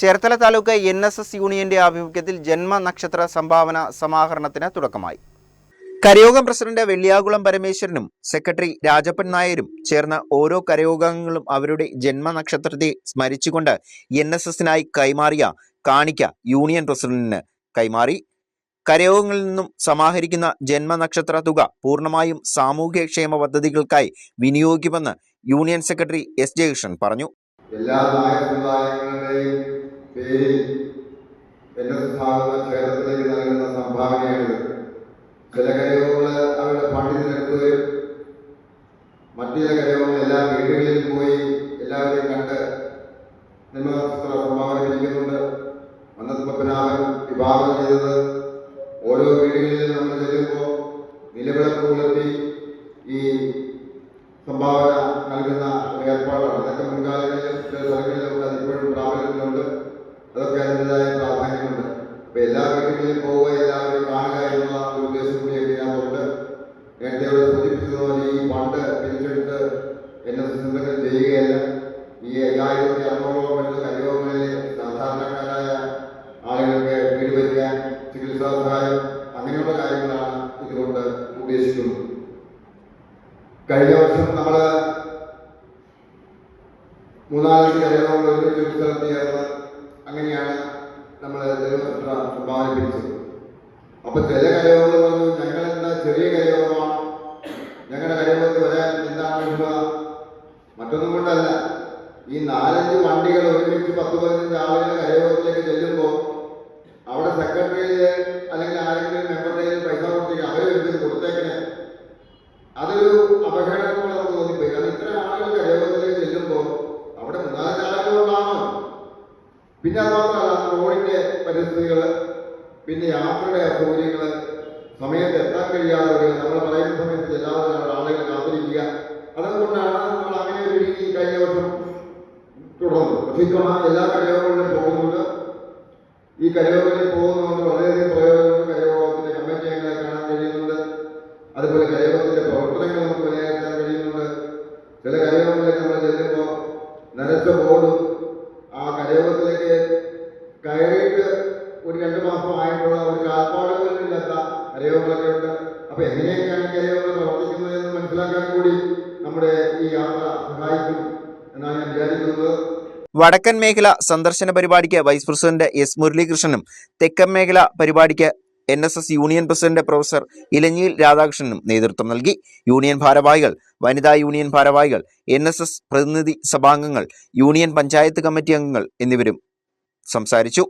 Cherthala taluk N S S യൂണിയന്റെ ആഭിമുഖ്യത്തിൽ ജന്മനക്ഷത്ര സംഭാവന സമാഹരണത്തിന് തുടക്കമായി. കരയോഗം പ്രസിഡന്റ് വെള്ളിയാകുളം പരമേശ്വരനും സെക്രട്ടറി രാജപ്പൻ നായരും ചേർന്ന ഓരോ കരയോഗങ്ങളും അവരുടെ ജന്മ നക്ഷത്രത്തെ സ്മരിച്ചുകൊണ്ട് എൻ എസ് എസിനായി കൈമാറിയ കാണിക്ക യൂണിയൻ പ്രസിഡന്റിന് കൈമാറി. കരയോഗങ്ങളിൽ നിന്നും സമാഹരിക്കുന്ന ജന്മനക്ഷത്ര തുക പൂർണമായും സാമൂഹ്യക്ഷേമ പദ്ധതികൾക്കായി വിനിയോഗിക്കുമെന്ന് യൂണിയൻ സെക്രട്ടറി എസ് ജയകൃഷ്ണൻ പറഞ്ഞു. എല്ലാ പേരിൽ എൻ എസ് ആകുന്ന ക്ഷേത്രത്തിലേക്ക് നൽകുന്ന സംഭാവനയാണിത്. ചില കരയോഗങ്ങൾ അവരുടെ ഫണ്ടിൽ നിന്നെടുക്കുകയും മറ്റു ചില കരയോഗങ്ങൾ എല്ലാ വീടുകളിൽ പോയി എല്ലാവരെയും കണ്ട് നിയമനക്ഷത്ര സംഭാവന പിരിക്കുന്നുണ്ട് അന്നത്മപനാഭൻ വിഭാവനം ചെയ്തത് ഓരോ വീടുകളിലും നമ്മൾ ചെല്ലുമ്പോൾ നിലവിളക്ക് ഈ സംഭാവന നൽകുന്ന ഏർപ്പാടാണ്. അതൊക്കെ മുൻകാലങ്ങളിലും ചില സ്ഥലങ്ങളിലൊക്കെ അത് ഇപ്പോഴും പ്രാബല്യത്തിലുണ്ട്. അതൊക്കെ അതിന്റെതായ പ്രാധാന്യമുണ്ട്. അപ്പൊ എല്ലാ വീടുകളിലും പോവുക എല്ലാവരെയും കാണുക എന്നുള്ള ഒരു ഉദ്ദേശം കൂടി ഇതിനകത്തുണ്ട് നേരത്തെ ഇവിടെ സൂചിപ്പിച്ചതുപോലെ ഈ ഫണ്ട് പിരിച്ചെടുത്ത് എൻ എസ് എസ് ചെയ്യുകയല്ല. ഈ അയ്യായിരത്തി അറുന്നൂറോളം വരുന്ന കരയോഗങ്ങളിലെ സാധാരണക്കാരായ ആളുകൾക്ക് വീട് വയ്ക്കാൻ ചികിത്സാ സഹായം അങ്ങനെയുള്ള കാര്യങ്ങളാണ് ഇതുകൊണ്ട് ഉദ്ദേശിക്കുന്നത്. കഴിഞ്ഞ വർഷം നമ്മൾ മൂന്നാലഞ്ച് കരയോഗങ്ങൾ ഒരുമിച്ച് ചേർന്ന് അങ്ങനെയാണ് നമ്മൾ പിരിച്ചത് അപ്പൊ ചില കരയോഗങ്ങൾ പറഞ്ഞു ഞങ്ങൾ എന്താ ചെറിയ കരയോഗമാണ് ഞങ്ങളുടെ കരയോഗത്തിൽ വരാൻ എന്താണ് വിഷമത മറ്റൊന്നും കൊണ്ടല്ല. ഈ നാലഞ്ച് വണ്ടികൾ ഒരുമിച്ച് പത്ത് പതിനഞ്ച് ആളുകൾ കരയോഗത്തിലേക്ക് ചെല്ലുമ്പോൾ അവിടെ സെക്രട്ടറിയിൽ പിന്നെ അത് മാത്രമല്ല റോഡിന്റെ പരിസ്ഥിതികൾ പിന്നെ യാത്രയുടെ അസൗകര്യങ്ങൾ സമയത്ത് എത്താൻ കഴിയാതെ വരിക നമ്മൾ പറയുന്ന സമയത്ത് ചെല്ലാതെ ആളുകൾ കാത്തിരിക്കുക. അതുകൊണ്ടാണ് നമ്മൾ അങ്ങനെ ഒരു രീതി കഴിഞ്ഞ വർഷം തുടർന്നു പക്ഷേ ഇത്തവണ എല്ലാ കരയോഗങ്ങളിലും പോകുന്നുണ്ട്. ഈ കരയോഗങ്ങളിൽ പോകുന്നതുകൊണ്ട് വളരെയധികം പ്രയോജനമുണ്ട്. കരയോഗത്തിന്റെ കമ്മിറ്റി അംഗങ്ങളെ കാണാൻ കഴിയുന്നുണ്ട്. അതുപോലെ കരയോഗത്തിന്റെ പ്രവർത്തനങ്ങൾ നമുക്ക് വിലയിരുത്താൻ കഴിയുന്നുണ്ട്. ചില കരയോഗങ്ങളിലേക്ക് നമ്മൾ ചെല്ലുമ്പോൾ നനച്ച ബോർഡും ഇല്ലാത്ത കരയോഗങ്ങളൊക്കെ ഉണ്ട്. അപ്പൊ എങ്ങനെയൊക്കെയാണ് പ്രവർത്തിക്കുന്നത് എന്ന് മനസ്സിലാക്കാൻ കൂടി നമ്മുടെ ഈ യാത്ര സഹായിക്കും എന്നാണ് ഞാൻ വിചാരിക്കുന്നത്. വടക്കൻ മേഖല സന്ദർശന പരിപാടിക്ക് വൈസ് പ്രസിഡന്റ് എസ് മുരളീകൃഷ്ണനും തെക്കൻ മേഖല പരിപാടിക്ക് N S S union president professor ഇലഞ്ഞിയിൽ രാധാകൃഷ്ണനും നേതൃത്വം നൽകി. യൂണിയൻ ഭാരവാഹികൾ വനിതാ യൂണിയൻ ഭാരവാഹികൾ എൻ എസ് എസ് പ്രതിനിധി സഭാംഗങ്ങൾ യൂണിയൻ പഞ്ചായത്ത് കമ്മിറ്റി അംഗങ്ങൾ എന്നിവരും സംസാരിച്ചു.